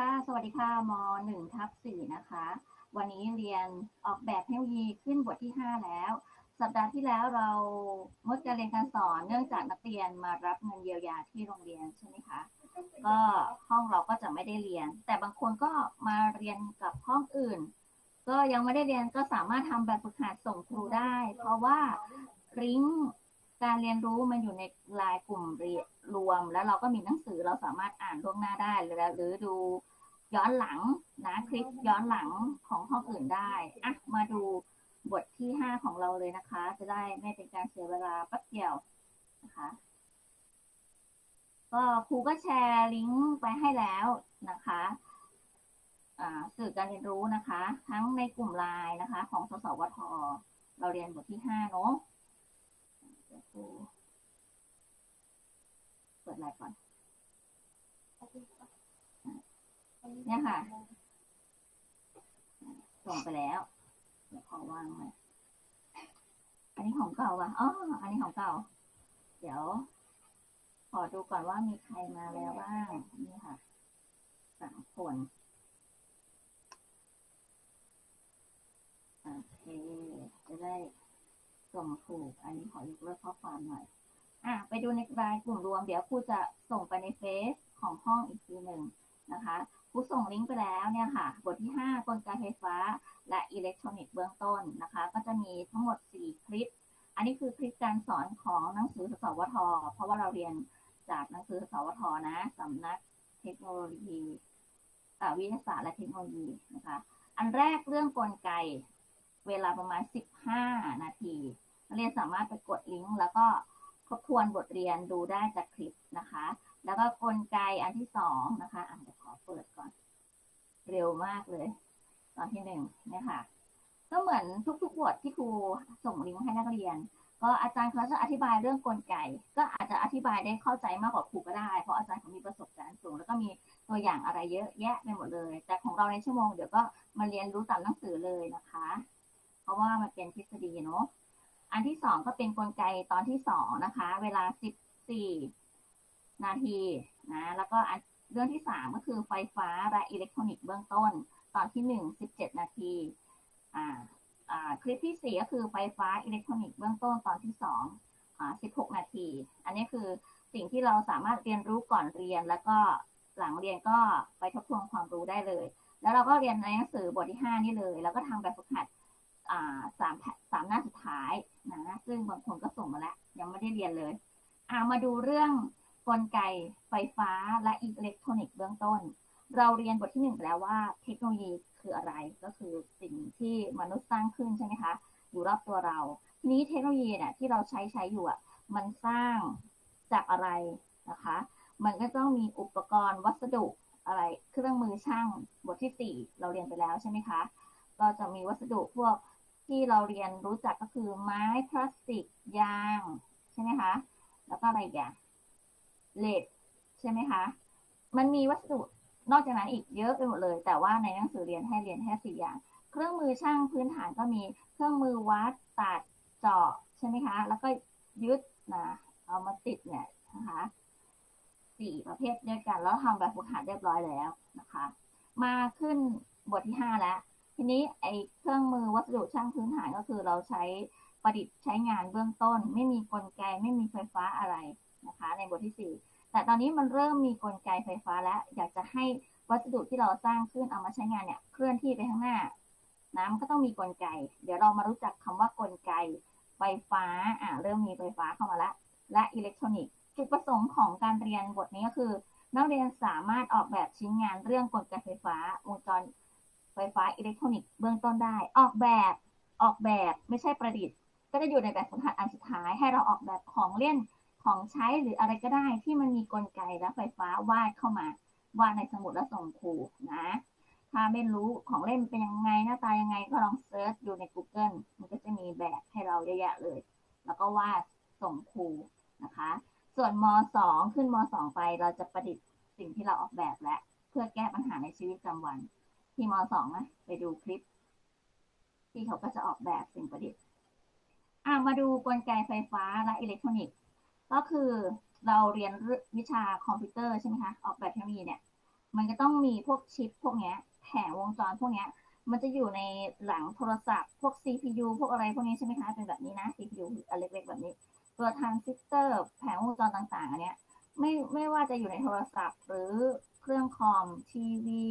ค่ะ สวัสดีค่ะมหนึ่งทับสี่นะคะ วันนี้เรียนออกแบบเทคโนโลยีขึ้นบทที่ห้าแล้ว สัปดาห์ที่แล้วเรางดการเรียนการสอนเนื่องจากนักเรียนมารับเงินเยียวยาที่โรงเรียนใช่ไหมคะ ก็ห้องเราก็จะไม่ได้เรียน แต่บางคนก็มาเรียนกับห้องอื่น ก็ยังไม่ได้เรียนก็สามารถทำแบบฝึกหัดส่งครูได้ เพราะว่าลิง การเรียนรู้มันอยู่ในไลน์กลุ่มเรียนรวม แล้วเราก็มีหนังสือเราสามารถอ่านล่วงหน้าได้หรือหรือดูย้อนหลังนะคลิปย้อนหลังของห้องอื่นได้อะมาดูบทที่ห้าของเราเลยนะคะ จะได้ไม่เป็นการเสียเวลาแป๊บเดียวนะคะก็ครูก็แชร์ลิงก์ไปให้แล้วนะคะอ่าสื่อการเรียนรู้นะคะ ทั้งในกลุ่มไลน์นะคะ ของสสวทเราเรียนบทที่ห้าเนาะ เปิดไลน์ก่อนเนี่ยค่ะ ส่งไปแล้ว เดี๋ยวขอวางไว้อันนี้ของเก่าว่ะอ๋ออันนี้ของเก่า เดี๋ยว ขอดูก่อนว่ามีใครมาแล้วบ้าง นี่ค่ะสามคนโอเคจะได้ ส่งถูก อันนี้ขอยกเลิกข้อความหน่อย อะ ไปดูในรายกลุ่มรวม เดี๋ยวครูจะส่งไปในเฟซของห้องอีกทีหนึ่งนะคะครูส่งลิงก์ไปแล้วเนี่ยค่ะ บทที่ 5 กลไกไฟฟ้า และอิเล็กทรอนิกส์เบื้องต้นนะคะ ก็จะมีทั้งหมด 4 คลิป อันนี้คือคลิปการสอนของหนังสือสสวท เพราะว่าเราเรียนจากหนังสือสสวทนะสำนักเทคโนโลยีวิทยาศาสตร์และเทคโนโลยีนะคะ อันแรกเรื่องกลไก เวลาประมาณ 15 นาทีนักเรียนสามารถไปกดลิงก์แล้วก็ทบทวนบทเรียนดูได้จากคลิปนะคะ แล้วก็กลไกอันที่สองนะคะอะเดี๋ยวขอเปิดก่อน เร็วมากเลย ตอนที่หนึ่งเนี่ยค่ะ ก็เหมือนทุกๆบทที่ครูส่งลิงก์ให้นักเรียน ก็อาจารย์เขาจะอธิบายเรื่องกลไก ก็อาจจะอธิบายได้เข้าใจมากกว่าครูก็ได้ เพราะอาจารย์เขามีประสบการณ์สูง แล้วก็มีตัวอย่างอะไรเยอะแยะไปหมดเลย แต่ของเราในชั่วโมงเดี๋ยวก็มาเรียนรู้ตามหนังสือเลยนะคะ ราะว่ามันเป็นทฤษฎีเนาะอันที่สองก็เป็นกลไกตอนที่สองนะคะ เวลาสิบสี่นาทีนะแล้วก็อันเรื่องที่สามก็คือไฟฟ้าและอิเล็กทรอนิกส์เบื้องต้น ตอนที่หนึ่งสิบเจ็ดนาทีอ่าอ่าคลิปที่สี่ก็คือไฟฟ้าอิเล็กทรอนิกส์เบื้องต้นตอนที่สองอ่าสิบหกนาที อันนี้คือสิ่งที่เราสามารถเรียนรู้ก่อนเรียนแล้วก็หลังเรียนก็ไปทบทวนความรู้ได้เลย แล้วเราก็เรียนในหนังสือบทที่ห้านี่เลย แล้วก็ทำแบบฝึกหัด สามสามหน้าสุดท้ายนะซึ่งบางคนก็ส่งมาแล้ว ยังไม่ได้เรียนเลยอ่ามาดูเรื่องกลไกไฟฟ้าและอิเล็กทรอนิกส์เบื้องต้น เราเรียนบทที่หนึ่งไปแล้วว่าเทคโนโลยีคืออะไรก็คือสิ่งที่มนุษย์สร้างขึ้นใช่ไหมคะอยู่รอบตัวเรา ทีนี้เทคโนโลยีเนี่ยที่เราใช้ใช้อยู่อะมันสร้างจากอะไรนะคะ มันก็ต้องมีอุปกรณ์วัสดุอะไรเครื่องมือช่างบทที่สี่เราเรียนไปแล้วใช่ไหมคะ ก็จะมีวัสดุพวก ที่เราเรียนรู้จักก็คือไม้พลาสติกยางใช่ไหมคะ แล้วก็อะไรอย่างเหล็กใช่ไหมคะ มันมีวัสดุนอกจากนั้นอีกเยอะไปหมดเลย แต่ว่าในหนังสือเรียนให้เรียนแค่สี่อย่าง เครื่องมือช่างพื้นฐานก็มีเครื่องมือวัดตัดเจาะใช่ไหมคะ แล้วก็ยึดนะเอามาติดเนี่ยนะคะสี่ประเภทด้วยกัน แล้วทำแบบฝึกหัดเรียบร้อยแล้วนะคะ มาขึ้นบทที่ห้าแล้ว ทีนี้ไอ้เครื่องมือวัสดุช่างพื้นฐานก็คือเราใช้ประดิษฐ์ใช้งานเบื้องต้น ไม่มีกลไกไม่มีไฟฟ้าอะไรนะคะ ในบทที่สี่แต่ตอนนี้มันเริ่มมีกลไกไฟฟ้าแล้ว อยากจะให้วัสดุที่เราสร้างขึ้นเอามาใช้งานเนี่ยเคลื่อนที่ไปข้างหน้านะมันก็ต้องมีกลไก เดี๋ยวเรามารู้จักคำว่ากลไกไฟฟ้าอ่าเริ่มมีไฟฟ้าเข้ามาแล้วและอิเล็กทรอนิกส์จุดประสงค์ของการเรียนบทนี้ก็คือ นักเรียนสามารถออกแบบชิ้นงานเรื่องกลไกไฟฟ้า วงจร ฟฟ้าอิเล็กทรอนิกส์เบื้องต้นได้ ออกแบบออกแบบไม่ใช่ประดิษฐ์ ก็จะอยู่ในแบบฝึกหัดอันสุดท้าย ให้เราออกแบบของเล่นของใช้หรืออะไรก็ได้ที่มันมีกลไกและไฟฟ้าวาดเข้ามาวาดในสมุดแล้วส่งครูนะ ถ้าไม่รู้ของเล่นเป็นยังไงหน้าตายังไงก็ลองเซิร์ชดูใน Google มันก็จะมีแบบให้เราเยอะแยะเลย แล้วก็วาดส่งครูนะคะ ส่วนม .2 ขึ้นม .2 ไปเราจะประดิษฐ์สิ่งที่เราออกแบบและ เพื่อแก้ปัญหาในชีวิตประจำวัน ที่มสองนะไปดูคลิป ที่เขาก็จะออกแบบสิ่งประดิษฐ์อ่ามาดูกลไกไฟฟ้าและอิเล็กทรอนิกส์ ก็คือเราเรียนวิชาคอมพิวเตอร์ใช่ไหมคะออกแบบเทคโนโลยีเนี่ย มันจะต้องมีพวกชิปพวกเนี้ยแผงวงจรพวกเนี้ย มันจะอยู่ในหลังโทรศัพท์ พวก CPU พวกอะไรพวกนี้ใช่ไหมคะเป็นแบบนี้นะ CPU อันเล็กๆแบบนี้ ตัวทรานซิสเตอร์แผงวงจรต่างๆอันเนี้ยไม่ไม่ว่าจะอยู่ในโทรศัพท์ หรือเครื่องคอมทีวี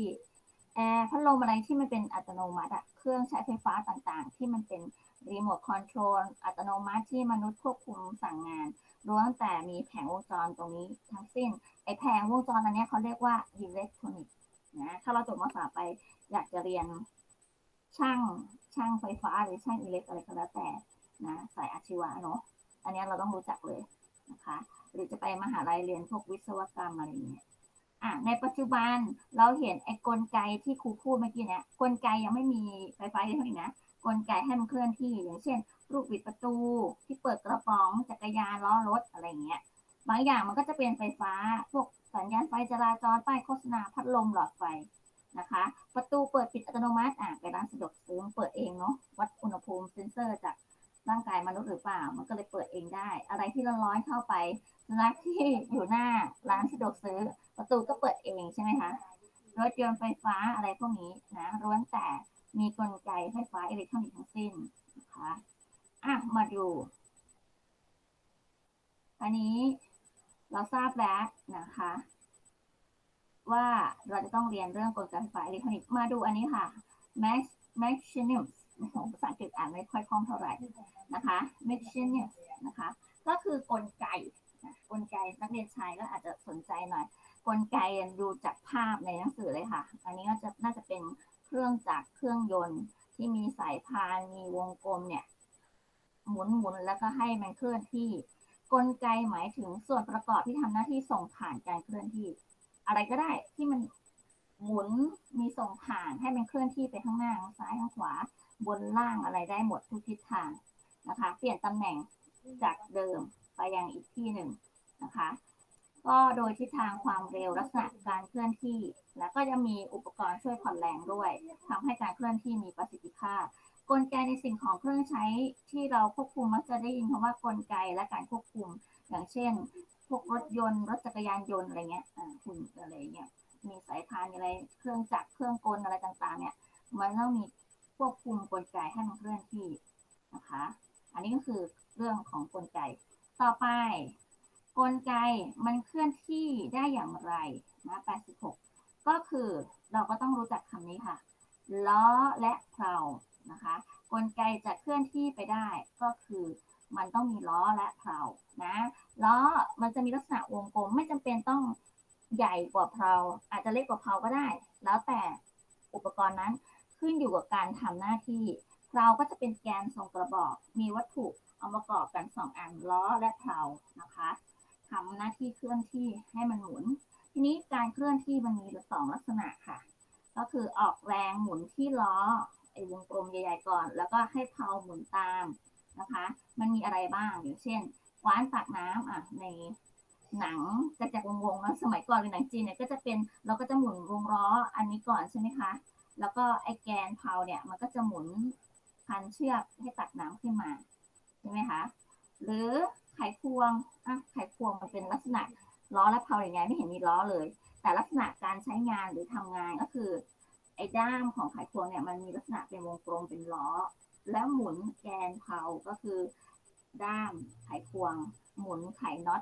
อร์พัดลมอะไรที่มันเป็นอัตโนมัติอะเครื่องใช้ไฟฟ้าต่างๆ ที่มันเป็นรีโมทคอนโทรลอัตโนมัติที่มนุษย์ควบคุมสั่งงานล้วนแต่มีแผงวงจรตรงนี้ทั้งสิ้น ไอแผงวงจรอันนี้เขาเรียกว่าอิเล็กทรอนิกส์นะถ้าเราจบมาสาไปอยากจะเรียนช่างช่างไฟฟ้าหรือช่างอิเล็กอะไรก็แล้วแต่นะสายอาชีวะเนาะอันนี้เราต้องรู้จักเลยนะคะ หรือจะไปมหาลัยเรียนพวกวิศวกรรมอะไรอย่างเงี้ย อะในปัจจุบันเราเห็นไอ้กลไกที่ครูพูดเมื่อกี้เนี่ยกลไกยังไม่มีไฟฟ้าเล็กทรอนิกส์นะกลไกให้มันเคลื่อนที่ อย่างเช่นลูกบิดประตู ที่เปิดกระป๋องจักรยานล้อรถอะไรเงี้ยบางอย่างมันก็จะเป็นไฟฟ้า พวกสัญญาณไฟจราจรป้ายโฆษณาพัดลมหลอดไฟนะคะ ประตูเปิดปิดอัตโนมัติอะไปร้านสะดวกซื้อเปิดเองเนาะวัดอุณหภูมิเซนเซอร์จาก ร่างกายมนุษย์หรือเปล่า มันก็เลยเปิดเองได้ อะไรที่ร้อนๆเข้าไปสุนัขที่อยู่หน้าร้านสะดวกซื้อ ประตูก็เปิดเองใช่ไหมคะรถยนต์ไฟฟ้าอะไรพวกนี้นะล้วนแต่มีกลไกไฟฟ้าอิเล็กทรอนิกส์ทั้งสิ้นนะคะอะมาดู อันนี้เราทราบแล้วนะคะ ว่าเราจะต้องเรียนเรื่องกลไกไฟฟ้าอิเล็กทรอนิกส์มาดูอันนี้ค่ะ Max Machinism ภาษาอังกฤษอ่านไม่ค่อยคล่องเท่าไหร่นะคะ Machinism นะคะ ก็คือกลไกนะกลไกนักเรียนชายก็อาจจะสนใจหน่อย กลไกดูจากภาพในหนังสือเลยค่ะ อันนี้ก็จะน่าจะเป็นเครื่องจักรเครื่องยนต์ที่มีสายพานมีวงกลมเนี่ย หมุนหมุนแล้วก็ให้มันเคลื่อนที่ กลไกหมายถึงส่วนประกอบที่ทำหน้าที่ส่งผ่านการเคลื่อนที่ อะไรก็ได้ที่มันหมุน ส่งผ่านให้มันเคลื่อนที่ไปข้างหน้าข้างซ้ายข้างขวาบนล่างอะไรได้หมดทุกทิศทางนะคะ เปลี่ยนตำแหน่งจากเดิมไปยังอีกที่หนึ่งนะคะ ก็โดยทิศทางความเร็วลักษณะการเคลื่อนที่ แล้วก็จะมีอุปกรณ์ช่วยผ่อนแรงด้วยทำให้การเคลื่อนที่มีประสิทธิภาพ กลไกในสิ่งของเครื่องใช้ที่เราควบคุมมักจะได้ยินคำว่ากลไกและการควบคุม อย่างเช่น พวกรถยนต์รถจักรยานยนต์อะไรเงี้ยอ่าหุ่นอะไรเงี้ย มีสายพานมีอะไรเครื่องจักรเครื่องกลอะไรต่างๆ เนี่ย มันต้องมีควบคุมกลไกให้มันเคลื่อนที่นะคะ อันนี้ก็คือเรื่องของกลไก ต่อไป กลไกมันเคลื่อนที่ได้อย่างไรนะ86 ก็คือเราก็ต้องรู้จักคำนี้ค่ะ ล้อและเพลานะคะ กลไกจะเคลื่อนที่ไปได้ก็คือมันต้องมีล้อและเพลานะ ล้อมันจะมีลักษณะวงกลมไม่จำเป็นต้อง ใหญ่กว่าเพลาอาจจะเล็กกว่าเพลาก็ได้ แล้วแต่อุปกรณ์นั้นขึ้นอยู่กับการทำหน้าที่เพาก็จะเป็นแกนทรงกระบอก มีวัตถุเอามาประกอบกันสองอันล้อและเพลานะคะทำหน้าที่เคลื่อนที่ให้มันหมุน ทีนี้การเคลื่อนที่มันมีสองลักษณะค่ะ ก็คือออกแรงหมุนที่ล้อไอ้วงกลมใหญ่ๆก่อน แล้วก็ให้เพลาหมุนตามนะคะ มันมีอะไรบ้างอย่างเช่นว้านตักน้ำอะใน หนังกระจกวงๆนะสมัยก่อนเป็นหนังจีนเนี่ยก็จะเป็นเราก็จะหมุนวงล้ออันนี้ก่อนใช่ไหมคะ แล้วก็ไอแกนเพลาเนี่ยมันก็จะหมุนพันเชือกให้ตักน้ำขึ้นมาใช่ไหมคะ หรือไขควงอะไขควงมันเป็นลักษณะล้อและเพลาอย่างไงไม่เห็นมีล้อเลย แต่ลักษณะการใช้งานหรือทำงานก็คือไอ้ด้ามของไขควงเนี่ยมันมีลักษณะเป็นวงกลมเป็นล้อ แล้วหมุนแกนเพลาก็คือด้ามไขควง หมุนไขน็อต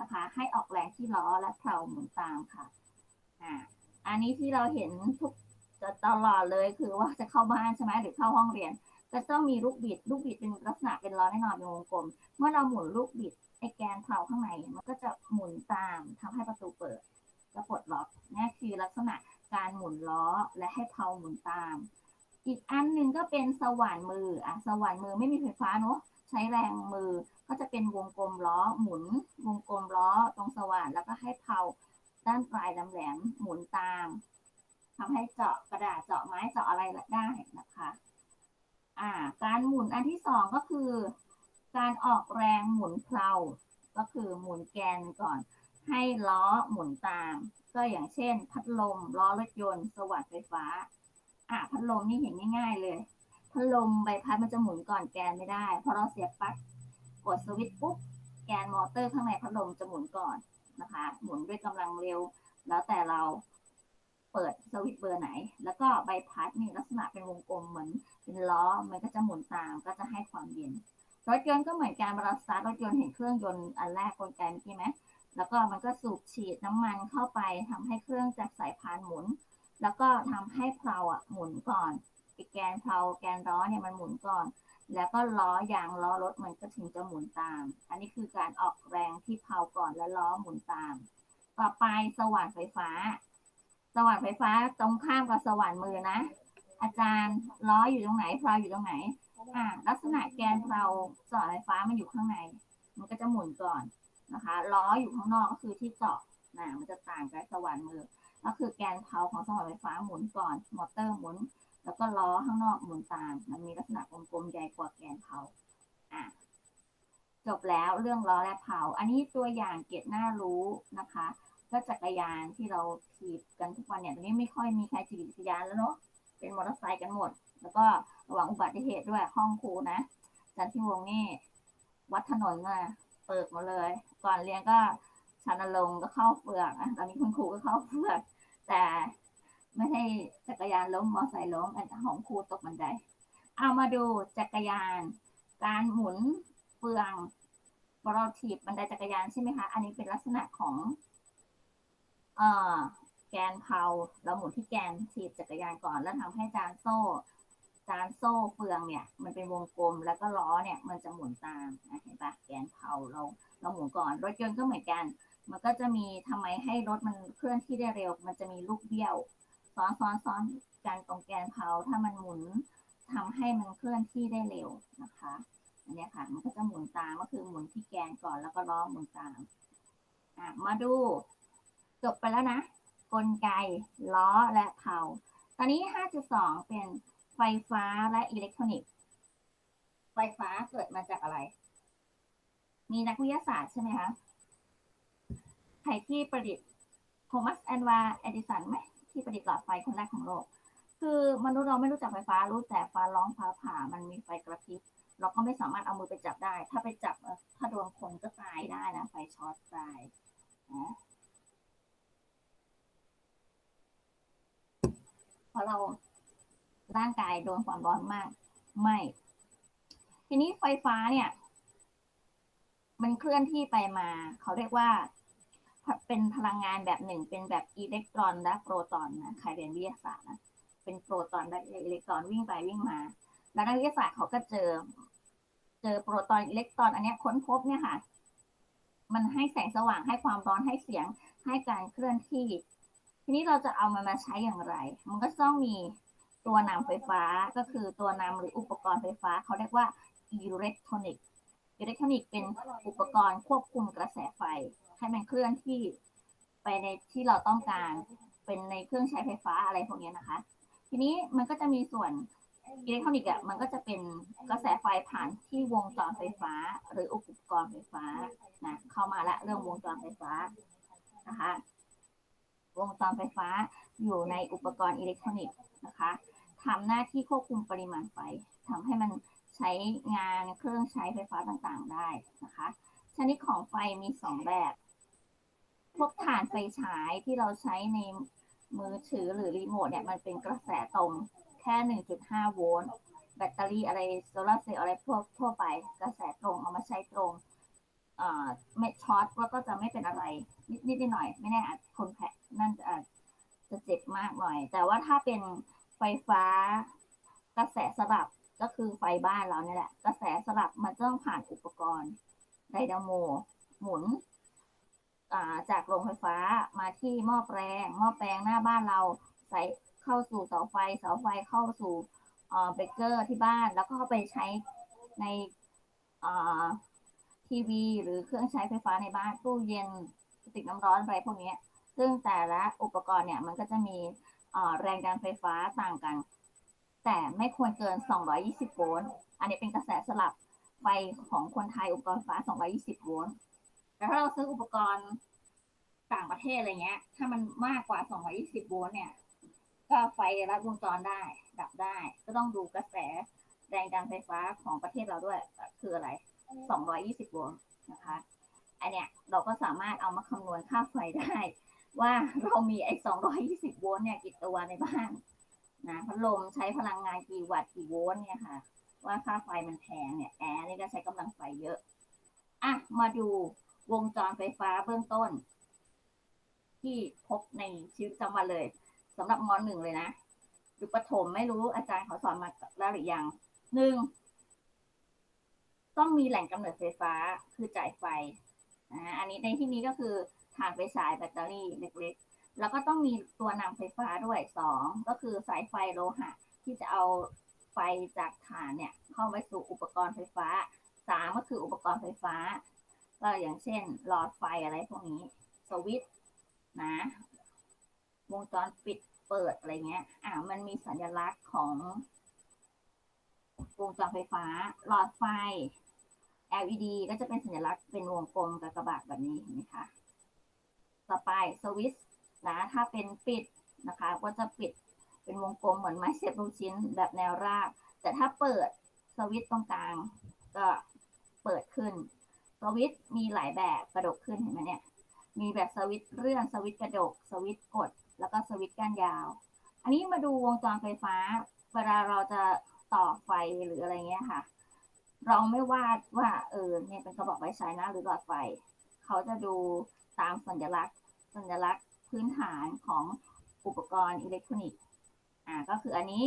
นะคะ ให้ออกแรงที่ล้อและเพลาหมุนตามค่ะอ่าอันนี้ที่เราเห็นทุกตลอดเลยคือว่าจะเข้าบ้านใช่ไหมหรือเข้าห้องเรียน ก็ต้องมีลูกบิด ลูกบิดเป็นลักษณะเป็นล้อแน่นอนเป็นวงกลม เมื่อเราหมุนลูกบิดไอแกนเพลาข้างในมันก็จะหมุนตามทำให้ประตูเปิดและปลดล็อกนี่คือลักษณะการหมุนล้อและให้เพลาหมุนตาม อีกอันหนึ่งก็เป็นสว่านมืออะสว่านมือไม่มีไฟฟ้าเนอะใช้แรงมือ ก็จะเป็นวงกลมล้อหมุน วงกลมล้อตรงสว่านแล้วก็ให้เพลาด้านปลายลำแหลมหมุนตามทำให้เจาะกระดาษเจาะไม้เจาะอะไรได้นะคะอ่าการหมุนอันที่สองก็คือ การออกแรงหมุนเพลาก็คือหมุนแกนก่อน ให้ล้อหมุนตาม ก็อย่างเช่น พัดลมล้อรถยนต์สว่านไฟฟ้าอะพัดลมนี่เห็นง่ายๆเลยพัดลมใบพัดมันจะหมุนก่อนแกนไม่ได้ เพอเราเสียบปลั๊ก กดสวิตช์ปุ๊บแกนมอเตอร์ข้างในพัดลมจะหมุนก่อนนะคะ หมุนด้วยกำลังเร็ว แล้วแต่เราเปิดสวิตช์เบอร์ไหน แล้วก็ใบพัดนี่ลักษณะเป็นวงกลมเหมือนเป็นล้อ มันก็จะหมุนตามก็จะให้ความเย็น รถยนต์ก็เหมือนกันเวลาสตาร์ทรถยนต์เห็นเครื่องยนต์อันแรกกลไกเมื่อกี้ไหมแล้วก็มันก็สูบฉีดน้ำมันเข้าไปทำให้เครื่องจากสายพานหมุน แล้วก็ทำให้เพลาอะหมุนก่อนไอแกนเพลาแกนล้อเนี่ยมันหมุนก่อน แล้วก็ล้อยางล้อรถมันก็ถึงจะหมุนตาม อันนี้คือการออกแรงที่เพลาก่อนแล้วล้อหมุนตาม ต่อไปสว่านไฟฟ้า สว่านไฟฟ้าตรงข้ามกับสว่านมือนะ อาจารย์ล้ออยู่ตรงไหนเพลาอยู่ตรงไหน อ่า ลักษณะแกนเพลาสว่านไฟฟ้ามันอยู่ข้างใน มันก็จะหมุนก่อนนะคะ ล้ออยู่ข้างนอกก็คือที่เจาะนะมันจะต่างกับสว่านมือ ก็คือแกนเพลาของสว่านไฟฟ้าหมุนก่อน มอเตอร์หมุน แล้วก็ล้อข้างนอกหมุนตาม มันมีลักษณะกลมๆใหญ่กว่าแกนเพลาอะจบแล้วเรื่องล้อและเพลาอันนี้ตัวอย่างเก็บหน้ารู้นะคะ ก็จักรยานที่เราขี่กันทุกวันเนี่ยตอนนี้ไม่ค่อยมีใครขี่จักรยานแล้วเนาะเป็นมอเตอร์ไซค์กันหมด แล้วก็ระวังอุบัติเหตุด้วยห้องครูนะอาจารย์ที่วงนี่วัดถนนมาเปิดมาเลย ก่อนเรียนก็ชานลงก็เข้าเฟือกนะตอนนี้คุณครูก็เข้าเฟือก แต่ ไม่ให้จักรยานล้มมอไซค์ล้มอันของครูตกบันได เอามาดูจักรยาน การหมุนเฟืองเราถีบบันไดจักรยานใช่ไหมคะ อันนี้เป็นลักษณะของเอ่อแกนเพาเราหมุนที่แกนถีบจักรยานก่อน แล้วทำให้จานโซ่ จานโซ่เฟืองเนี่ย มันเป็นวงกลมแล้วก็ล้อเนี่ย มันจะหมุนตามนะเห็นปะแกนเพาเราเราหมุนก่อน รถยนต์ก็เหมือนกัน มันก็จะมีทำไมให้รถมันเคลื่อนที่ได้เร็ว มันจะมีลูกเบี้ยว ซ้อนซ้อนซ้อนกันตรงแกนเพลาถ้ามันหมุนทำให้มันเคลื่อนที่ได้เร็วนะคะอันเนี้ยค่ะมันก็จะหมุนตามก็คือหมุนที่แกนก่อนแล้วก็ล้อหมุนตามอะมาดูจบไปแล้วนะ กลไกล้อและเพลาตอนนี้ 5.2 เป็นไฟฟ้าและอิเล็กทรอนิกส์ ไฟฟ้าเกิดมาจากอะไร มีนักวิทยาศาสตร์ใช่ไหมคะ ใครที่ประดิษฐ์โทมัสแอนวาเอดิสันไหม ที่ประดิษฐ์หลอดไฟคนแรกของโลก คือมนุษย์เราไม่รู้จักไฟฟ้ารู้แต่ฟ้าร้องฟ้าผ่ามันมีไฟกระพริบเราก็ไม่สามารถเอามือไปจับได้ ถ้าไปจับถ้าโดนคนก็ตายได้นะไฟช็อตตายนะเพราะเราร่างกายโดนความร้อนมาก ไม่ ทีนี้ไฟฟ้าเนี่ย มันเคลื่อนที่ไปมา เขาเรียกว่า เป็นพลังงานแบบหนึ่ง เป็นแบบอิเล็กตรอนและโปรตอนนะใครเรียนวิทยาศาสตร์นะเป็นโปรตอนและอิเล็กตรอนวิ่งไปวิ่งมา แล้วนักวิทยาศาสตร์เขาก็เจอ เจอโปรตอนอิเล็กตรอน อันนี้ค้นพบเนี่ยค่ะ มันให้แสงสว่างให้ความร้อนให้เสียงให้การเคลื่อนที่ ทีนี้เราจะเอามันมาใช้อย่างไร มันก็ต้องมีตัวนำไฟฟ้าก็คือตัวนำหรืออุปกรณ์ไฟฟ้า เขาเรียกว่าอิเล็กทรอนิกส์ อิเล็กทรอนิกส์เป็นอุปกรณ์ควบคุมกระแสไฟ ให้มันเคลื่อนที่ไปในที่เราต้องการเป็นในเครื่องใช้ไฟฟ้าอะไรพวกนี้นะคะ ทีนี้มันก็จะมีส่วนอิเล็กทรอนิกส์อะมันก็จะเป็นกระแสไฟผ่านที่วงจรไฟฟ้า หรืออุปกรณ์ไฟฟ้านะเข้ามาละเรื่องวงจรไฟฟ้านะคะวงจรไฟฟ้าอยู่ในอุปกรณ์อิเล็กทรอนิกส์นะคะทำหน้าที่ควบคุมปริมาณไฟทำให้มัน ใช้งานเครื่องใช้ไฟฟ้าต่างๆได้นะคะ ชนิดของไฟมีสองแบบ พวกถ่านไฟฉายที่เราใช้ในมือถือหรือรีโมทเนี่ยมันเป็นกระแสตรงแค่ 1.5 โวลต์แบตเตอรี่อะไรโซลาร์เซลล์อะไรพวกทั่วไปกระแสตรงเอามาใช้ตรงอ่าไม่ช็อตว่าก็จะไม่เป็นอะไร นิดนิดหน่อย ไม่แน่อาจคนแพ้นั่นอาจจะเจ็บมากหน่อย แต่ว่าถ้าเป็นไฟฟ้ากระแสสลับ ก็คือไฟบ้านเราเนี่ยแหละ กระแสสลับมันต้องผ่านอุปกรณ์ไดนาโม หมุนจากโรงไฟฟ้ามาที่หม้อแปลงหม้อแปลงหน้าบ้านเราใส่เข้าสู่เสาไฟเสาไฟเข้าสู่เบรกเกอร์ที่บ้าน แล้วก็ไปใช้ในทีวี หรือเครื่องใช้ไฟฟ้าในบ้านตู้เย็นติดน้ำร้อนอะไรพวกนี้ซึ่งแต่ละอุปกรณ์เนี่ยมันก็จะมีแรงดันไฟฟ้าต่างกัน แต่ไม่ควรเกิน 220 โวลต์ อันนี้เป็นกระแสสลับไฟของคนไทยอุปกรณ์ไฟฟ้า 220 โวลต์ แต่ถ้าเราซื้ออุปกรณ์ต่างประเทศอะไรเงี้ย ถ้ามันมากกว่า 220 โวลต์เนี่ย ก็ไฟรัดวงจรได้ ดับได้ ก็ต้องดูกระแสแรงดันไฟฟ้าของประเทศเราด้วย คืออะไร 220 โวลต์นะคะ อันเนี้ยเราก็สามารถเอามาคำนวณค่าไฟได้ ว่าเรามีไอ้220 โวลต์เนี่ยกี่ตัวในบ้าน นะพัดลมใช้พลังงานกี่วัตต์กี่โวลต์เนี่ยค่ะ ว่าค่าไฟมันแพงเนี่ยแอร์นี่ก็ใช้กำลังไฟเยอะอะมาดูวงจรไฟฟ้าเบื้องต้น ที่พบในชีวิตประจำวันเลยสำหรับมหนึ่งเลยนะหรือประถมไม่รู้อาจารย์เขาสอนมาแล้วหรือยังหนึ่งต้องมีแหล่งกำเนิดไฟฟ้าคือจ่ายไฟอ่าอันนี้ในที่นี้ก็คือถ่านไฟฉายแบตเตอรี่เล็ก แล้วก็ต้องมีตัวนำไฟฟ้าด้วยสองก็คือสายไฟโลหะ ที่จะเอาไฟจากถ่านเนี่ยเข้าไปสู่อุปกรณ์ไฟฟ้าสามก็คืออุปกรณ์ไฟฟ้า ก็อย่างเช่น หลอดไฟอะไรพวกนี้ สวิตช์นะวงจรปิดเปิดอะไรเงี้ย อ่ามันมีสัญลักษณ์ของวงจรไฟฟ้า หลอดไฟ LED ก็จะเป็นสัญลักษณ์เป็นวงกลมกับกระบาดแบบนี้เห็นไหมคะ ต่อไปสวิตช์ นะ ถ้าเป็นปิดนะคะ ก็จะปิดเป็นวงกลมเหมือนไม้เสียบลูกชิ้นแบบแนวราบ แต่ถ้าเปิดสวิตตรงกลาง ก็เปิดขึ้น สวิตมีหลายแบบกระดกขึ้นเห็นไหมเนี่ย มีแบบสวิตเลื่อนสวิตกระดก สวิตกด แล้วก็สวิตก้านยาว อันนี้มาดูวงจรไฟฟ้า เวลาเราจะต่อไฟหรืออะไรเงี้ยค่ะ เราไม่วาดว่าเออเนี่ยเป็นกระบอกไฟฉายนะหรือหลอดไฟ เขาจะดูตามสัญลักษณ์ สัญลักษณ์ พื้นฐานของอุปกรณ์อิเล็กทรอนิกส์อ่าก็คืออันนี้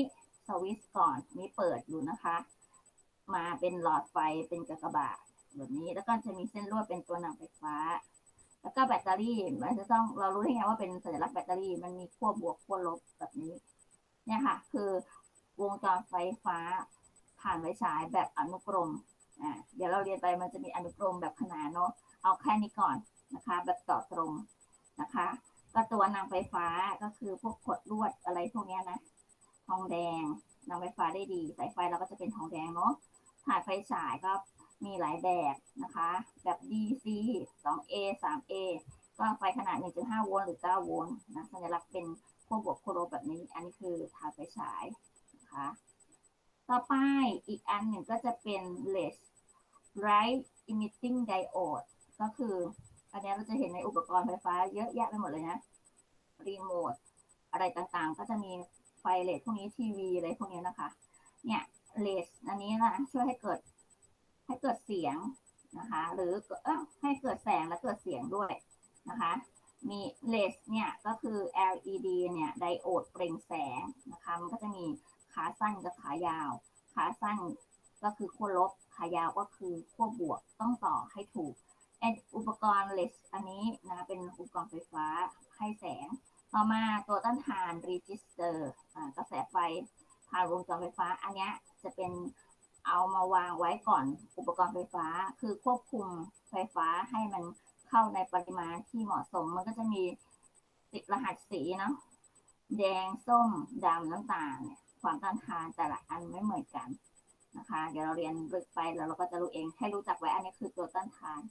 สวิตช์ก่อนนี่เปิดอยู่นะคะ มาเป็นหลอดไฟเป็นกระบาดแบบนี้แล้วก็จะมีเส้นลวดเป็นตัวนำไฟฟ้า แล้วก็แบตเตอรี่มันจะต้องเรารู้ได้ไงว่าเป็นสัญลักษณ์แบตเตอรี่มันมีขั้วบวกขั้วลบแบบนี้ เนี่ยค่ะ คือวงจรไฟฟ้าผ่านไฟฉายแบบอนุกรมอ่าเดี๋ยวเราเรียนไปมันจะมีอนุกรมแบบขนานเนาะเอาแค่นี้ก่อนนะคะ แบบต่อตรงนะคะ ก็ตัวนำไฟฟ้าก็คือพวกขดลวดอะไรพวกนี้นะ ทองแดงนำไฟฟ้าได้ดี สายไฟเราก็จะเป็นทองแดงเนาะถ่านไฟฉายก็มีหลายแบบนะคะ แบบ DC 2A 3A ก็ไฟขนาด 1.5 โวลต์หรือ 9 โวลต์นะสัญลักษณ์เป็นขั้วบวกขั้วลแบบนี้ อันนี้คือถ่านไฟฉายนะคะ ต่อไปอีกอันหนึ่งก็จะเป็น LED Light Emitting Diode ก็คือ อันนี้เราจะเห็นในอุปกรณ์ไฟฟ้าเยอะแยะไปหมดเลยนะ รีโมทอะไรต่างๆ ก็จะมีไฟเลดพวกนี้ทีวีอะไรพวกนี้นะคะ เนี่ยเลสอันนี้นะช่วยให้เกิดให้เกิดเสียงนะคะ หรือเออให้เกิดแสงและเกิดเสียงด้วยนะคะ มีเลสเนี่ยก็คือ LED เนี่ยไดโอดเปล่งแสงนะคะ มันก็จะมีขาสั้นกับขายาว ขาสั้นก็คือขั้วลบ ขายาวก็คือขั้วบวกต้องต่อให้ถูกอุปกรณ์เลสอันนี้นะเป็นอุปกรณ์ไฟฟ้า ให้แสง ต่อมาตัวต้านทานรีจิสเตอร์กระแสไฟผ่านวงจรไฟฟ้า อันนี้จะเป็นเอามาวางไว้ก่อนอุปกรณ์ไฟฟ้า คือควบคุมไฟฟ้าให้มันเข้าในปริมาณที่เหมาะสม มันก็จะมีติดรหัสสีเนาะแดงส้มดำน้ำตาลเนี่ยความต้านทานแต่ละอันไม่เหมือนกันนะคะ เดี๋ยวเราเรียนลึกไปแล้วเราก็จะรู้เองให้รู้จักไว้อันนี้คือตัวต้านทาน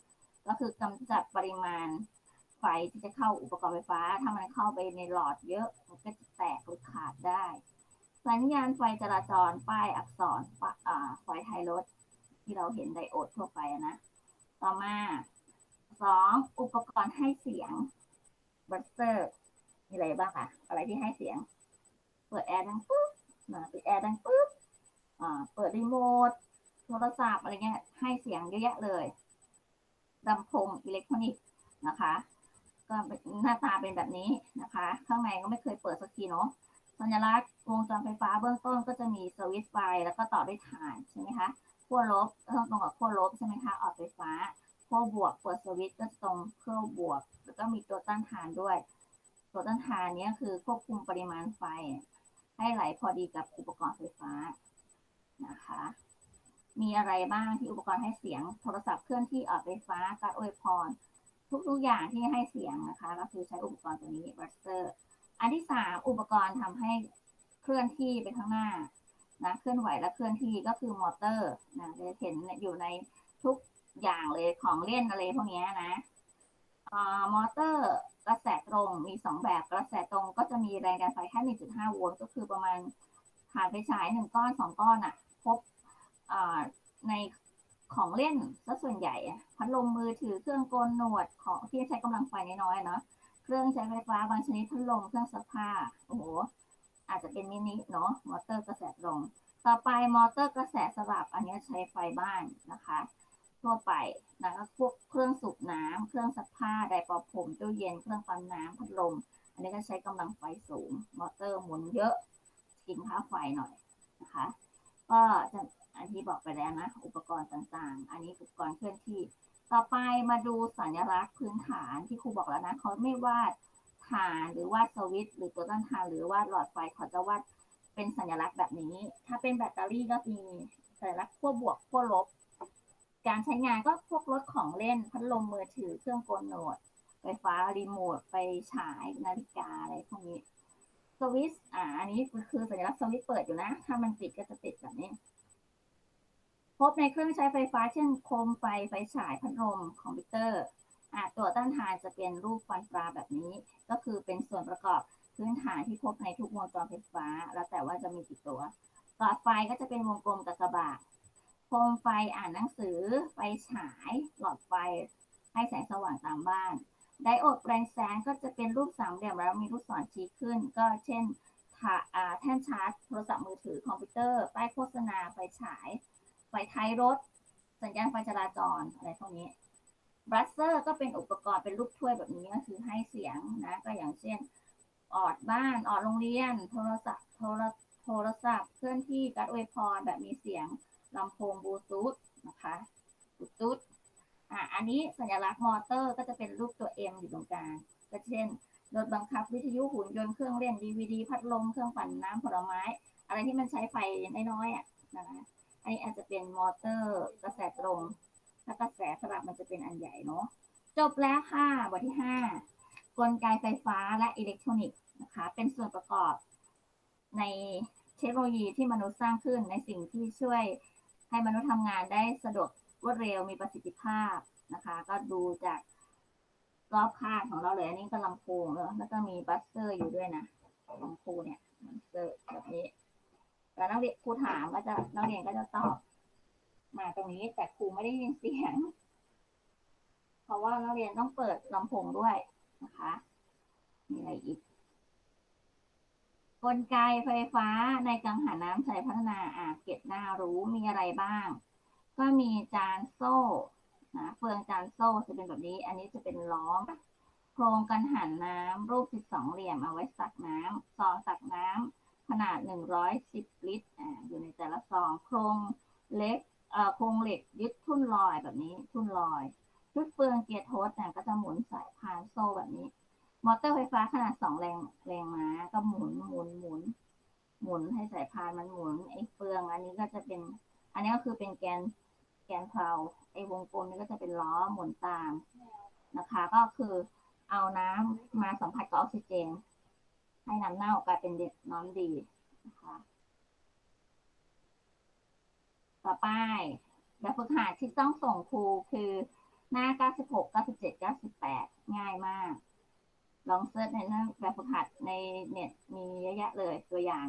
ก็คือกำจัดปริมาณ ไฟที่จะเข้าอุปกรณ์ไฟฟ้า ถ้ามันเข้าไปในหลอดเยอะ มันก็จะแตกหรือขาดได้ สัญญาณไฟจราจร ป้ายอักษรไฟท้ายรถ ที่เราเห็นไดโอดทั่วไปนะ ต่อมาสองอุปกรณ์ให้เสียงบัสเตอร์มีอะไรบ้างคะอะไรที่ให้เสียง เปิดแอร์ดังปุ๊บปิดแอร์ดังปุ๊บเปิดรีโมทโทรศัพท์อะไรเงี้ยให้เสียงเยอะแยะเลยลำโพงอิเล็กทรอนิกส์นะคะ ก็หน้าตาเป็นแบบนี้นะคะ ข้างในก็ไม่เคยเปิดสักทีเนาะสัญลักษณ์วงจรไฟฟ้าเบื้องต้นก็จะมีสวิตช์ไฟแล้วก็ต่อด้วยถ่านใช่ไหมคะขั้วลบต้องตรงกับขั้วลบใช่ไหมคะออกไฟฟ้าขั้วบวกเปิดสวิตช์ก็ตรงขั้วบวก แล้วก็มีตัวต้านทานด้วย ตัวต้านทานนี้คือควบคุมปริมาณไฟ ให้ไหลพอดีกับอุปกรณ์ไฟฟ้านะคะ มีอะไรบ้างที่อุปกรณ์ให้เสียงโทรศัพท์เคลื่อนที่ออกไฟฟ้าการอวยพร ทุกๆอย่างที่ให้เสียงนะคะ ก็คือใช้อุปกรณ์ตัวนี้บัสเตอร์อันที่สามอุปกรณ์ทำให้เคลื่อนที่ไปข้างหน้านะเคลื่อนไหวและเคลื่อนที่ก็คือมอเตอร์นะจะเห็นอยู่ในทุกอย่างเลยของเล่นอะไรพวกนี้นะมอเตอร์กระแสตรงมีสองแบบกระแสตรงก็จะมีแรงดันไฟแค่ 1.5 โวลต์ก็คือประมาณผ่านไฟฉายหนึ่งก้อนสองก้อนอะพบใน ของเล่นซะส่วนใหญ่พัดลมมือถือเครื่องโกนหนวดของที่ใช้กำลังไฟน้อยๆเนาะเครื่องใช้ไฟฟ้าบางชนิดพัดลมเครื่องซักผ้าโอ้โหอาจจะเป็นมินิเนาะมอเตอร์กระแสตรงต่อไปมอเตอร์กระแสสลับอันนี้ใช้ไฟบ้านนะคะ ทั่วไปนะคะพวกเครื่องสูบน้ำเครื่องซักผ้าไดร์เป่าผมตู้เย็นเครื่องปั๊มน้ำพัดลม อันนี้ก็ใช้กำลังไฟสูง มอเตอร์หมุนเยอะกินค่าไฟหน่อยนะคะ ก็จะ อันที่บอกไปแล้วนะ อุปกรณ์ต่างๆ อันนี้อุปกรณ์เคลื่อนที่ ต่อไปมาดูสัญลักษณ์พื้นฐานที่ครูบอกแล้วนะเขาไม่วาดฐานหรือวาดสวิตช์หรือตัวต้านทานหรือวาดหลอดไฟเขาจะวาดเป็นสัญลักษณ์แบบนี้ ถ้าเป็นแบตเตอรี่ก็มีสัญลักษณ์ขั้วบวกขั้วลบ การใช้งานก็พวกรถของเล่นพัดลมมือถือเครื่องกลโหนดไฟฟ้ารีโมทไฟฉายนาฬิกาอะไรพวกนี้สวิตช์อ่าอันนี้คือสัญลักษณ์สวิตช์เปิดอยู่นะ ถ้ามันปิดก็จะติดแบบนี้ พบในเครื่องใช้ไฟฟ้าเช่นโคมไฟไฟฉายพัดลมคอมพิวเตอร์อ่าตัวต้านทานจะเป็นรูปฟันปลาแบบนี้ ก็คือเป็นส่วนประกอบพื้นฐานที่พบในทุกวงจรไฟฟ้า แล้วแต่ว่าจะมีกี่ตัวหลอดไฟก็จะเป็นวงกลมกับกระบะโคมไฟอ่านหนังสือ ไฟฉาย หลอดไฟ ให้แสงสว่างตามบ้าน ไดโอดแปลงแสงก็จะเป็นรูปสามเหลี่ยมแล้วมีลูกศรชี้ขึ้น ก็เช่นแท่นชาร์จโทรศัพท์มือถือคอมพิวเตอร์ ป้ายโฆษณาไฟฉาย ไฟท้ายรถ สัญญาณไฟจราจรอะไรพวกนี้บรัสเซอร์ก็เป็นอุปกรณ์เป็นรูปถ้วยแบบนี้ก็คือให้เสียงนะ ก็อย่างเช่น ออดบ้าน ออดโรงเรียน โทรศัพท์โทรโทรศัพท์เคลื่อนที่การอวยพรแบบมีเสียงลำโพงบลูทูธนะคะบลูทูธอะอันนี้สัญลักษณ์มอเตอร์ก็จะเป็นรูปตัว M อยู่ตรงกลางก็เช่นรถบังคับวิทยุหุ่นยนต์เครื่องเล่นดีวดีพัดลมเครื่องปั่นน้ำผลไม้ อะไรที่มันใช้ไฟน้อยๆอะนะคะ อันนี้อาจจะเป็นมอเตอร์ กระแสตรงถ้ากระแสสลับมันจะเป็นอันใหญ่เนาะจบแล้วค่ะบทที่ 5 กลไกไฟฟ้าและอิเล็กทรอนิกส์นะคะ เป็นส่วนประกอบในเทคโนโลยีที่มนุษย์สร้างขึ้นในสิ่งที่ช่วยให้มนุษย์ทำงานได้สะดวกรวดเร็วมีประสิทธิภาพนะคะ ก็ดูจากรอบข้างของเราเลย อันนี้ก็ลำโพงแล้วก็มีบัสเซอร์อยู่ด้วยนะลำโพงเนี่ยบัสเซอร์แบบนี้ แล้วนักเรียนครูถามก็จะนักเรียนก็จะตอบมาตรงนี้แต่ครูไม่ได้ยินเสียง เพราะว่านักเรียนต้องเปิดลำโพงด้วยนะคะ มีอะไรอีก กลไกไฟฟ้าในกังหันน้ำใช้พัฒนาอ่างเก็บหน้ารู้มีอะไรบ้าง ก็มีจานโซ่นะเฟืองจานโซ่จะเป็นแบบนี้ อันนี้จะเป็นล้อมโครงกันหันน้ำรูป12เหลี่ยมเอาไว้ตักน้ำซองตักน้ำ ขนาด 110 ลิตรออยู่ในแต่ละซองโครงเล็กโครงเหล็กยึดทุ่นลอยแบบนี้ทุ่นลอย ชุดเฟืองเกียร์โทสเนี่ยก็จะหมุนสายพานโซ่แบบนี้ มอเตอร์ไฟฟ้าขนาด 2 แรงแรงม้าก็หมุนหมุนหมุนหมุนให้สายพานมันหมุนไอ้เฟือง อันนี้ก็จะเป็น อันนี้ก็คือเป็นแกนแกนเพลาไอ้วงกลมนี่ก็จะเป็นล้อหมุนตามนะคะ ก็คือเอาน้ำมาสัมผัสกับออกซิเจน ให้น้ำเน่ากลายเป็นน้ำดีนะคะต่อไปแบบฝึกหัดที่ต้องส่งครูคือหน้า 96 97 98 ง่ายมาก ลองเซิร์ชในแบบฝึกหัดในเน็ตมีเยอะแยะเลยตัวอย่าง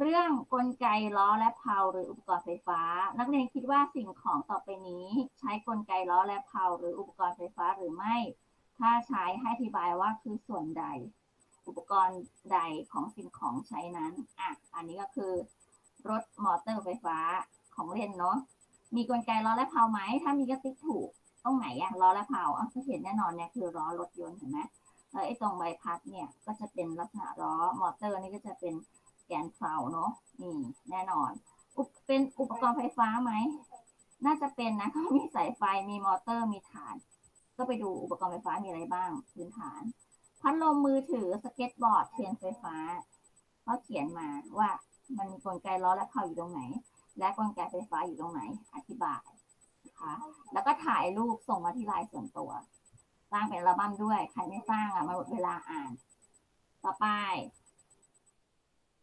เรื่องกลไกล้อและเพลาหรืออุปกรณ์ไฟฟ้า นักเรียนคิดว่าสิ่งของต่อไปนี้ ใช้กลไกล้อและเพลาหรืออุปกรณ์ไฟฟ้าหรือไม่ ถ้าใช้ให้อธิบายว่าคือส่วนใด อุปกรณ์ใดของสิ่งของใช้นั้น อะ อันนี้ก็คือ รถมอเตอร์ไฟฟ้าของเล่นเนาะ มีกลไกล้อและเพลาไหม ถ้ามีก็ติ๊กถูก ตรงไหนอะล้อและเพลาอะก็เห็นแน่นอนเนี่ยคือล้อรถยนต์เห็นไหมแล้วไอ้ตรงใบพัดเนี่ยก็จะเป็นลักษณะล้อ มอเตอร์นี่ก็จะเป็นแกนเพลาเนาะ นี่แน่นอนอุเป็นอุปกรณ์ไฟฟ้าไหม น่าจะเป็นนะเขามีสายไฟ มีมอเตอร์ มีฐาน ก็ไปดูอุปกรณ์ไฟฟ้ามีอะไรบ้าง พื้นฐาน พัดลมมือถือสเก็ตบอร์ดเทียนไฟฟ้าก็เขียนมาว่ามันมีกลไกล้อและเพลาอยู่ตรงไหน และกลไกไฟฟ้าอยู่ตรงไหน อธิบายนะคะแล้วก็ถ่ายรูปส่งมาที่ไลน์ส่วนตัว สร้างเป็นอัลบั้มด้วย ใครไม่สร้างอะมาหมดเวลาอ่าน ต่อไป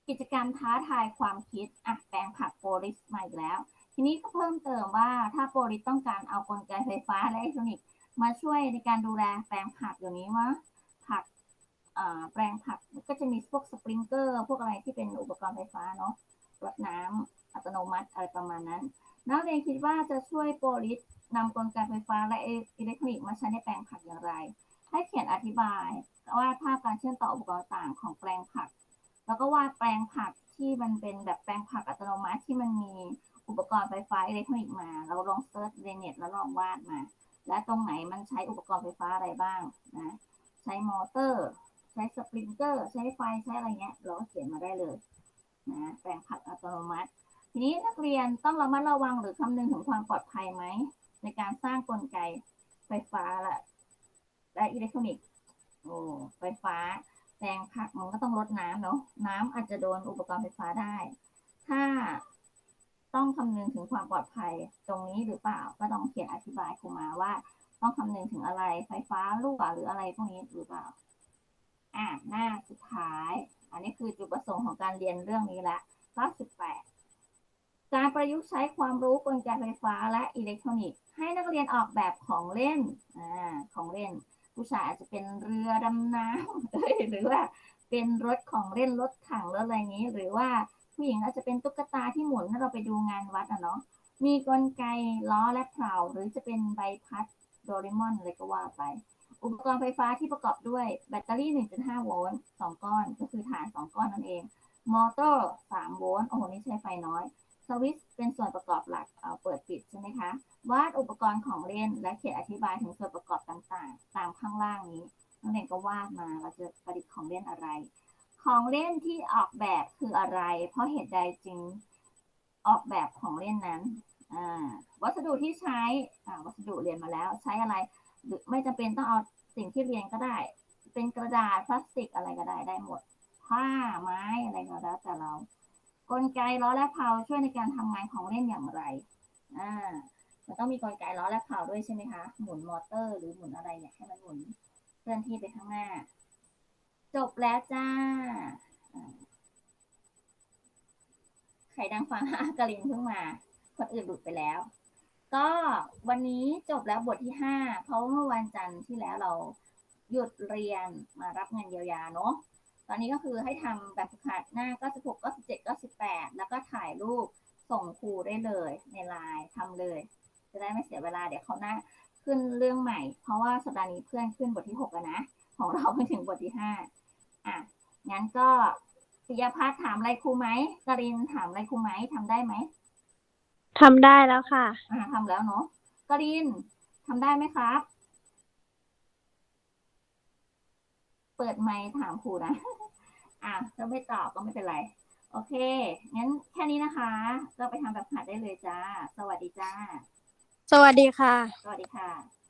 กิจกรรมท้าทายความคิดอะแปลงผักโปลิสมาอีกแล้ว ทีนี้ก็เพิ่มเติมว่าถ้าโปลิสต้องการเอากลไกไฟฟ้าและอิเล็กทรอนิกส์มาช่วยในการดูแลแปลงผักอย่างนี้ว่า แปลงผักก็จะมีพวกสปริงเกอร์ พวกอะไรที่เป็นอุปกรณ์ไฟฟ้าเนาะรดน้ำอัตโนมัติอะไรประมาณนั้น นักเรียนคิดว่าจะช่วยโปลิสนำกลไกไฟฟ้าและอิเล็กทรอนิกส์มาใช้ในแปลงผักอย่างไร ให้เขียนอธิบายว่าภาพการเชื่อมต่ออุปกรณ์ต่างของแปลงผัก แล้วก็วาดแปลงผักที่มันเป็นแบบแปลงผักอัตโนมัติที่มันมีอุปกรณ์ไฟฟ้าอิเล็กทรอนิกส์มา เราลองเซิร์ชในเน็ตแล้วลองวาดมา และตรงไหนมันใช้อุปกรณ์ไฟฟ้าอะไรบ้างนะ ใช้มอเตอร์ ใช้สปริงเกอร์ใช้ไฟใช้อะไรเงี้ยเราก็เขียนมาได้เลยนะแปลงผักอัตโนมัติ ทีนี้นักเรียนต้องระมัดระวังหรือคำนึงถึงความปลอดภัยไหม ในการสร้างกลไกไฟฟ้าและและอิเล็กทรอนิกส์โอ้ไฟฟ้าแปลงผักมันก็ต้องลดน้ำเนาะน้ำอาจจะโดนอุปกรณ์ไฟฟ้าได้ ถ้าต้องคำนึงถึงความปลอดภัยตรงนี้หรือเปล่า ก็ต้องเขียนอธิบายครูมาว่า ต้องคำนึงถึงอะไรไฟฟ้ารั่วหรืออะไรพวกนี้หรือเปล่า อะหน้าสุดท้าย อันนี้คือจุดประสงค์ของการเรียนเรื่องนี้ละข้อสิบแปดการประยุกต์ใช้ความรู้กลไกไฟฟ้าและอิเล็กทรอนิกส์ให้นักเรียนออกแบบของเล่นอ่าของเล่น ผู้ชายอาจจะเป็นเรือดำน้ำหรือว่าเป็นรถของเล่นรถถังรถอะไรนี้ หรือว่าผู้หญิงอาจจะเป็นตุ๊กตาที่หมุนถ้าเราไปดูงานวัดอะเนาะมีกลไกล้อและเพลาหรือจะเป็นใบพัดโดเรมอนอะไรก็ว่าไป อุปกรณ์ไฟฟ้าที่ประกอบด้วยแบตเตอรี่ 1.5 โวลต์ 2 ก้อน ก็คือฐาน 2 ก้อนนั่นเอง มอเตอร์ 3 โวลต์ โอ้โห นี่ใช้ไฟน้อย สวิตช์เป็นส่วนประกอบหลัก เอาเปิดปิดใช่ไหมคะ วาดอุปกรณ์ของเล่น และเขียนอธิบายถึงส่วนประกอบต่างๆ ตามข้างล่างนี้นักเรียนก็วาดมา เราจะประดิษฐ์ของเล่นอะไร ของเล่นที่ออกแบบคืออะไร เพราะเหตุใดจึงออกแบบของเล่นนั้นอ่าวัสดุที่ใช้อ่าวัสดุเรียนมาแล้ว ใช้อะไรหรือไม่จำเป็นต้องเอา สิ่งที่เรียนก็ได้ เป็นกระดาษพลาสติกอะไรก็ได้ได้หมด ผ้าไม้อะไรก็แล้วแต่เรา กลไกล้อและเพลาช่วยในการทำงานของเล่นอย่างไรอ่ามันต้องมีกลไกล้อและเพลาด้วยใช่ไหมคะ หมุนมอเตอร์ หรือหมุนอะไรเนี่ยให้มันหมุนเคลื่อนที่ไปข้างหน้า จบแล้วจ้าไข่ดังฟังกะลินเพิ่งมา คนอื่นหลุดไปแล้ว ก็วันนี้จบแล้วบทที่ห้าเพราะเมื่อวันจันทร์ที่แล้วเราหยุดเรียนมารับเงินเยียวยาเนาะตอนนี้ก็คือให้ทำแบบฝึกหัดหน้า96 97 98แล้วก็ถ่ายรูปส่งครูได้เลยในไลน์ทำเลย จะได้ไม่เสียเวลาเดี๋ยวเขาหน้าขึ้นเรื่องใหม่ เพราะว่าสัปดาห์นี้เพื่อนขึ้นบทที่6แล้วนะ ของเราเพิ่งถึงบทที่ 5 อะ งั้นก็ปิยพัฒน์ถามอะไรครูไหมกรินถามอะไรครูไหมทำได้ไหม ทำได้แล้วค่ะ อ่าทำแล้วเนาะกรินทำได้ไหมครับ เปิดไมค์ถามครูนะ อะถ้าไม่ตอบก็ไม่เป็นไร โอเค งั้นแค่นี้นะคะเราไปทำแบบหัดได้เลยจ้า สวัสดีจ้า สวัสดีค่ะ สวัสดีค่ะ